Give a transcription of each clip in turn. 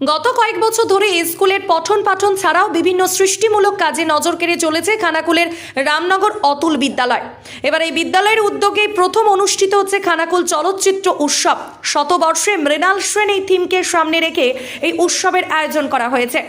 গত কয়েক বছর ধরে স্কুলের পঠন পাঠন ছাড়াও বিভিন্ন সৃষ্টিমূলক কাজে নজর কেড়ে চলেছে খানাকুলের রামনগর অতুল বিদ্যালয়। এবার এই বিদ্যালয়ের উদ্যোগে প্রথম অনুষ্ঠিত হচ্ছে খানাকুল চলচ্চিত্র উৎসব। শতবর্ষে মৃণাল সেন এই থিমকে সামনে রেখে এই উৎসবের আয়োজন করা হয়েছে।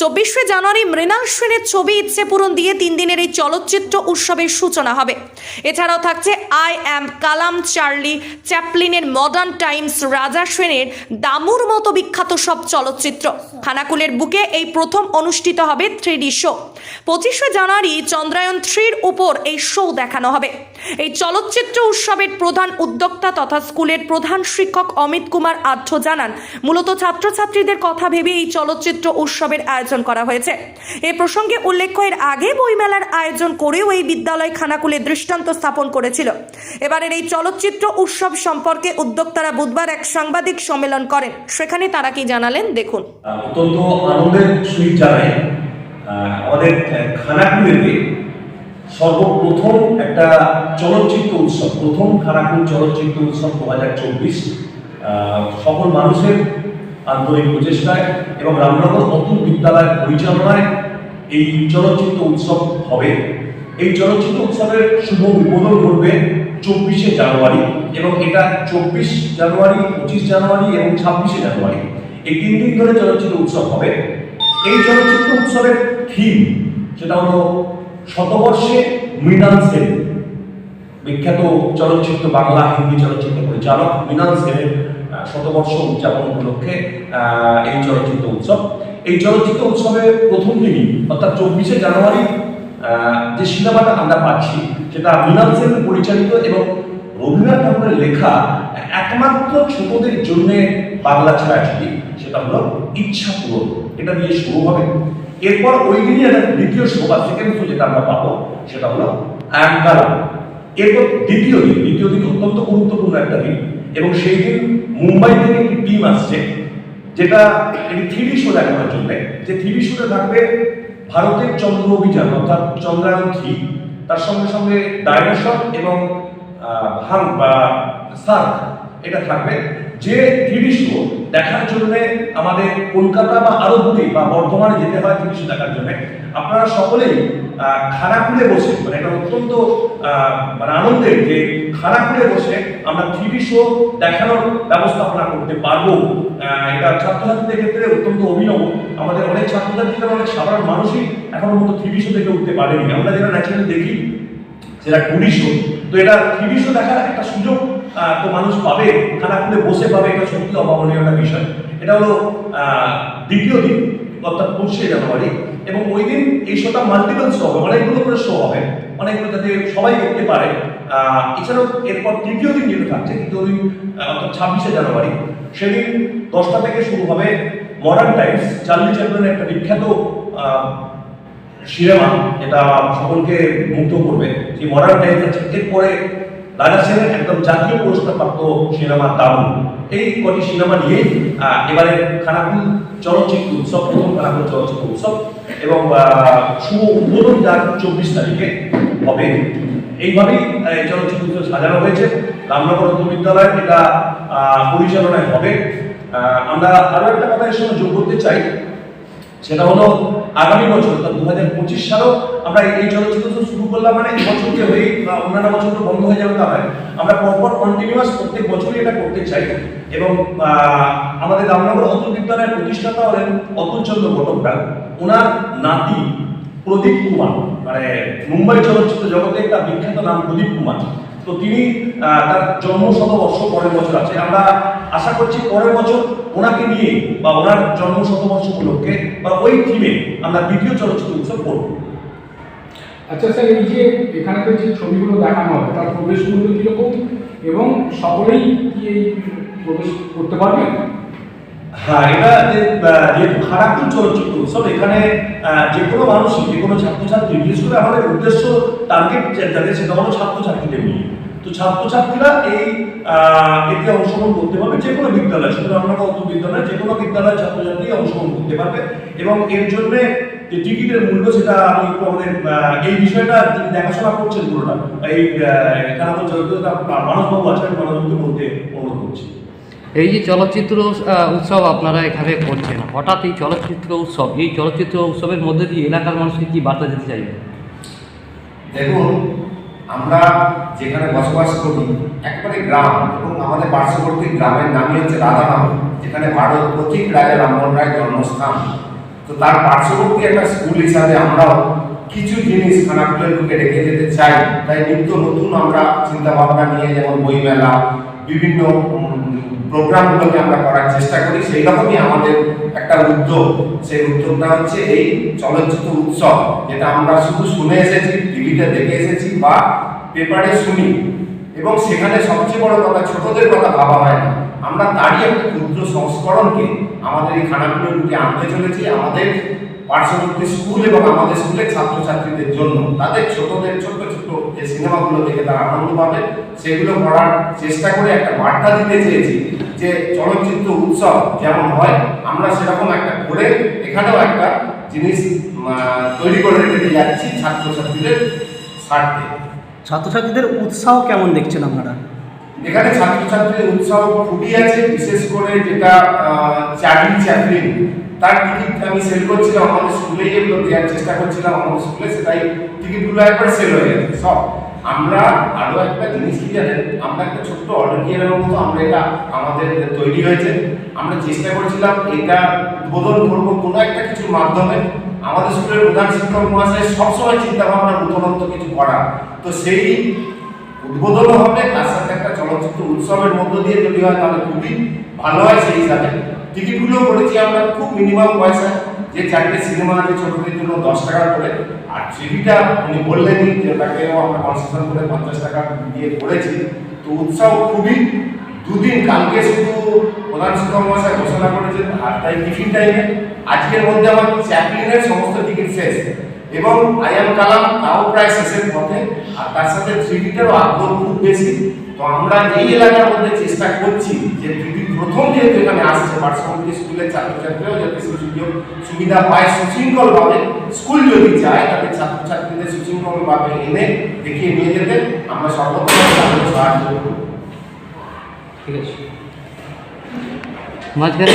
চব্বিশে জানুয়ারি মৃণাল সেনের ছবি ইচ্ছে পূরণ দিয়ে তিন দিনের এই চলচ্চিত্র উৎসবের সূচনা হবে। এছাড়াও থাকছে আই অ্যাম কালাম চার্লি চ্যাপলিনের মডার্ন টাইমস রাজা সেনের দামুর মতো বিখ্যাত সব চলচ্চিত্র। খানাকুলের বুকে এই প্রথম অনুষ্ঠিত হবে থ্রি শো। পঁচিশে জানুয়ারি চন্দ্রায়ন থ্রির উপর এই শো দেখানো হবে। এই চলচ্চিত্র উৎসবের প্রধান উদ্যোক্তা তথা স্কুলের প্রধান শিক্ষক অমিত কুমার আঢ্য জানান, মূলত ছাত্রছাত্রীদের কথা ভেবে এই চলচ্চিত্র উৎসবের আয়োজন করা হয়েছে। এ প্রসঙ্গে উল্লেখ্য, এর আগে বইমেলার আয়োজন করেও এই বিদ্যালয় খানাকুলে দৃষ্টান্ত স্থাপন করেছিল। এবারের এই চলচ্চিত্র উৎসব সম্পর্কে উদ্যোক্তারা বুধবার এক সাংবাদিক সম্মেলন করেন। সেখানে তারা কি জানালেন, দেখুন। অত্যন্ত আনন্দের সহিত জানাই আমাদের খানাকুলেতে সর্বপ্রথম একটা চলচ্চিত্র উৎসব, প্রথম খানাকুল চলচ্চিত্র উৎসব দু হাজার চব্বিশ সকল মানুষের আন্তরিক প্রচেষ্টায় এবং রামনগর অতুল বিদ্যালয়ের পরিচালনায় এই চলচ্চিত্র উৎসব হবে। এই চলচ্চিত্র উৎসবের শুভ উদ্বোধন করবে চব্বিশে জানুয়ারি এবং এটা চব্বিশ জানুয়ারি, পঁচিশ জানুয়ারি এবং ছাব্বিশে জানুয়ারি। এই তিন দিন ধরে চলচ্চিত্র উৎসব হবে। এই চলচ্চিত্র উৎসবের থিম সেটা হলো শতবর্ষে মৃণাল সেন। বিখ্যাত চলচ্চিত্র, বাংলা হিন্দি চলচ্চিত্র পরিচালক মৃণাল সেনের শতবর্ষ উদযাপন উপলক্ষে এই চলচ্চিত্র উৎসব। এই চলচ্চিত্র উৎসবের প্রথম দিনই, অর্থাৎ চব্বিশে জানুয়ারি যে সিনেমাটা আমরা পাচ্ছি, সেটা মৃণাল সেন পরিচালিত এবং রবীন্দ্রনাথ ঠাকুরের লেখা একমাত্র ছোটদের জন্য বাংলা ছাড়া ছায়াছবি। সেটা হলো ইচ্ছা পূরণ। এটা দিয়ে শুরু হবে। এরপর ওই দিনই একটা দ্বিতীয় শো বা সেকেন্ড শো যেটা আমরা পাবো সেটা হলো অ্যাঙ্কারাম এরপর দ্বিতীয় দিন দ্বিতীয় দিন অত্যন্ত গুরুত্বপূর্ণ একটা দিন। এবং সেই দিন মুম্বাই থেকে একটি টিম আসছে যেটা একটি থ্রি শো দেখানোর জন্য। যে থ্রি শোতে থাকবে ভারতের চন্দ্র অভিযান অর্থাৎ চন্দ্রায়ন থ্রি। তার সঙ্গে সঙ্গে ডাইনোসর এবং আহ, বা সার্ক। এটা থাকবে। যে টিভি শো দেখার জন্য আমাদের কলকাতা বা আরও দূরে বা বর্ধমানে যেতে হয় টিভি শো দেখার জন্য, আপনারা সকলেই খানাকুলে বসে মানে এটা অত্যন্ত মানে আনন্দের যে খানাকুলে বসে আমরা টিভি শো দেখানোর ব্যবস্থাপনা করতে পারব। এটা ছাত্রছাত্রীদের ক্ষেত্রে অত্যন্ত অভিনব। আমাদের অনেক ছাত্রছাত্রীরা, অনেক সাধারণ মানুষই এখনও মতো টিভি শো দেখে উঠতে পারেনি। আমরা যেটা ন্যাচারালি দেখি, সেটা টুরি শো তো এটা টিভি শো দেখার একটা সুযোগ তো মানুষ পাবে খানাকুলে বসে পাবে, এটা সত্যি অভাবনীয় একটা বিষয়। এটা হলো দ্বিতীয় দিন, অর্থাৎ পঁচিশে জানুয়ারি। এবং ওই দিন এই শোটা মাল্টিপল শো হবে, অনেকগুলো করে শো হবে, অনেকগুলো যাতে সবাই দেখতে পারে। এছাড়াও এরপর তৃতীয় দিন যেটা থাকছে, তৃতীয় দিন অর্থাৎ ছাব্বিশে জানুয়ারি, সেদিন দশটা থেকে শুরু হবে মডার্ন টাইমস চার্লি চ্যাপলিনের একটা বিখ্যাত সিনেমা এটা সকলকে মুগ্ধ করবে। সেই মডার্ন টাইমস এরপরে রাজা সেনের একদম জাতীয় পুরস্কার প্রাপ্ত সিনেমা দারুণ। এই কটি সিনেমা নিয়ে এবারে খানাকুল চলচ্চিত্র উৎসব প্রথম খানাকুল চলচ্চিত্র উৎসব এবং শুভ উদ্বোধন যার চব্বিশ তারিখে হবে। এইভাবেই চলচ্চিত্র সাজানো হয়েছে। রামনগর বিদ্যালয় এটা পরিচালনায় হবে। আমরা আরও একটা কথা এর সঙ্গে যোগ করতে চাই। সেটা হলো আগামী বছর, অর্থাৎ দু হাজার পঁচিশ সালেও আমরা এই চলচ্চিত্র শুরু করলাম মানে বছরকে হয়ে অন্যান্য বছর তো বন্ধ হয়ে যাবে তা নয়। আমরা পরপর কন্টিনিউয়াস প্রত্যেক বছরই এটা করতে চাই। এবং আমাদের রামনগর অতুল বিদ্যালয়ের প্রতিষ্ঠাতা হলেন অতুল চন্দ্র ঘটকরা ওনার নাতি প্রদীপ কুমার মানে মুম্বাই চলচ্চিত্র জগতে একটা বিখ্যাত নাম প্রদীপ কুমার। তো তিনি তার জন্ম শতবর্ষ পরের বছর আছে। আমরা আশা করছি পরের বছর ওনাকে নিয়ে বা ওনার জন্ম শতবর্ষ উপলক্ষে বা ওই থিমে আমরা দ্বিতীয় চলচ্চিত্র উৎসব করব। আচ্ছা স্যার এই যে এখানকার যে ছবিগুলো দেখানো হবে তার প্রবেশ মূল্য কীরকম এবং সকলেই কি এই প্রবেশ করতে পারবেন হ্যাঁ এটা যেহেতু খারাপুর চলচ্চিত্র উৎসব এখানে যে কোনো মানুষই যে কোনো ছাত্রছাত্রী বিশেষ করে আমাদের উদ্দেশ্য টার্গেট যাদের সেটা হলো ছাত্রছাত্রীদের নিয়ে। তো ছাত্রছাত্রীরা এই এতে অংশগ্রহণ করতে পারবে যে কোনো বিদ্যালয় শুধু আমরা কত বিদ্যালয় যে কোনো বিদ্যালয়ের ছাত্রছাত্রী অংশগ্রহণ করতে পারবে এবং এর জন্য যে টিকিটের মূল্য সেটা আমি একটু আমাদের এই বিষয়টা যিনি দেখাশোনা করছেন পুরোটা এই চলচ্চিত্র মানসবাবু আছেন মানসবাবুকে বলতে অনুরোধ করছি। এই যে চলচ্চিত্র উৎসব আপনারা এখানে করছেন হঠাৎ এই চলচ্চিত্র উৎসব এই চলচ্চিত্র উৎসবের মধ্যে দিয়ে এলাকার মানুষকে কি বার্তা দিতে চাইবে দেখুন আমরা যেখানে বসবাস করি, একবারে গ্রাম এবং আমাদের পার্শ্ববর্তী গ্রামের নামই হচ্ছে রাধারাম, যেখানে ভারত পথিক রাজা রামমোহন রায় জন্মস্থান। তো তার পার্শ্ববর্তী একটা স্কুল হিসাবে আমরাও কিছু জিনিস খানাকুলের বুকে রেখে যেতে চাই। তাই নিত্য নতুন আমরা চিন্তাভাবনা নিয়ে, যেমন বইমেলা বিভিন্ন প্রোগ্রামগুলোকে আমরা করার চেষ্টা করি। সেই রকমই আমাদের একটা উদ্যোগ। সেই উদ্যোগটা হচ্ছে এই চলচ্চিত্র উৎসব, যেটা আমরা শুধু শুনে এসেছি, টিভিতে দেখে এসেছি বা পেপারে শুনি। এবং সেখানে সবচেয়ে বড় কথা, ছোটদের কথা ভাবা হয় না। আমরা তারই একটা ক্ষুদ্র সংস্করণকে আমাদের এই খানাগুলোর বুকে আনতে চলেছি আমাদের পার্শ্ববর্তী স্কুল এবং আমাদের স্কুলের ছাত্রছাত্রীদের জন্য। তাদের ছোটদের, ছোট্ট ছোট্ট যে সিনেমাগুলো দেখে তারা আনন্দ পাবে সেগুলো করার চেষ্টা করে একটা বার্তা দিতে চেয়েছি যে চলচ্চিত্র উৎসব যেমন হয় আমরা সেরকম একটা করে এখানেও একটা জিনিস তৈরি করে রেখে যাচ্ছি ছাত্রছাত্রীদের স্বার্থে। ছাত্রছাত্রীদের উৎসাহ কেমন দেখছেন আপনারা? এখানে ছাত্রছাত্রীদের উৎসাহ খুবই আছে বিশেষ করে যেটা চার্লি চ্যাপলিন তার টিকিট আমি সেল করছিলাম, আমাদের স্কুলে এগুলো দেওয়ার চেষ্টা করছিলাম, আমাদের স্কুলে সেটাই টিকিটগুলো একবার সেল হয়ে গেছে। সব, আমরা আরও একটা জিনিস কি জানেন? আমরা একটা ছোট্ট অডিটোরিয়ামের মতো আমরা এটা আমাদের তৈরি হয়েছে। আমরা চেষ্টা করেছিলাম এটা উদ্বোধন করব কোনো একটা কিছুর মাধ্যমে। আমাদের স্কুলের প্রধান শিক্ষক মহাশয় সবসময় চিন্তা ভাবনা নতুনত্ব কিছু করা তো সেই উদ্বোধনও হবে, তার সাথে একটা চলচ্চিত্র উৎসবের মধ্য দিয়ে যদি হয় তাহলে খুবই ভালো হয় সেই হিসাবে। টিকিটগুলো করেছি আমরা, খুব মিনিমাম পয়সা। যে চারটে সিনেমা আছে ছোটদের জন্য দশ টাকা করে। আর টিভিটা উনি বললেনই যে ওটাকেও আমরা কনসেশন করে পঞ্চাশ টাকা দিয়ে করেছি। তো উৎসাহ খুবই। দুদিন কালকে শুধু প্রধান শিক্ষক মহাশয় ঘোষণা করেছেন, আর তাই টিফিন টাইমে আজকের মধ্যে আমার চ্যাপলিনের সমস্ত টিকিট শেষ। এবং আইএম কালাম তাও প্রায় শেষের পথে। আর তার সাথে থ্রি থ্রিডিটারও আগ্রহ খুব বেশি। তো আমরা এই এলাকার মধ্যে চেষ্টা করছি যে প্রথম যেহেতু এখানে আসছে পার্শ্ববর্তী স্কুলের ছাত্রছাত্রীরাও যাতে সুযোগ সুবিধা পায়, সুশৃঙ্খলভাবে স্কুল যদি যায়, তাতে ছাত্রছাত্রীদের সুশৃঙ্খলভাবে এনে দেখিয়ে নিয়ে যেতে আমরা সর্বপ্রথম তাদের সাহায্য করব। ঠিক আছে। মাঝখানে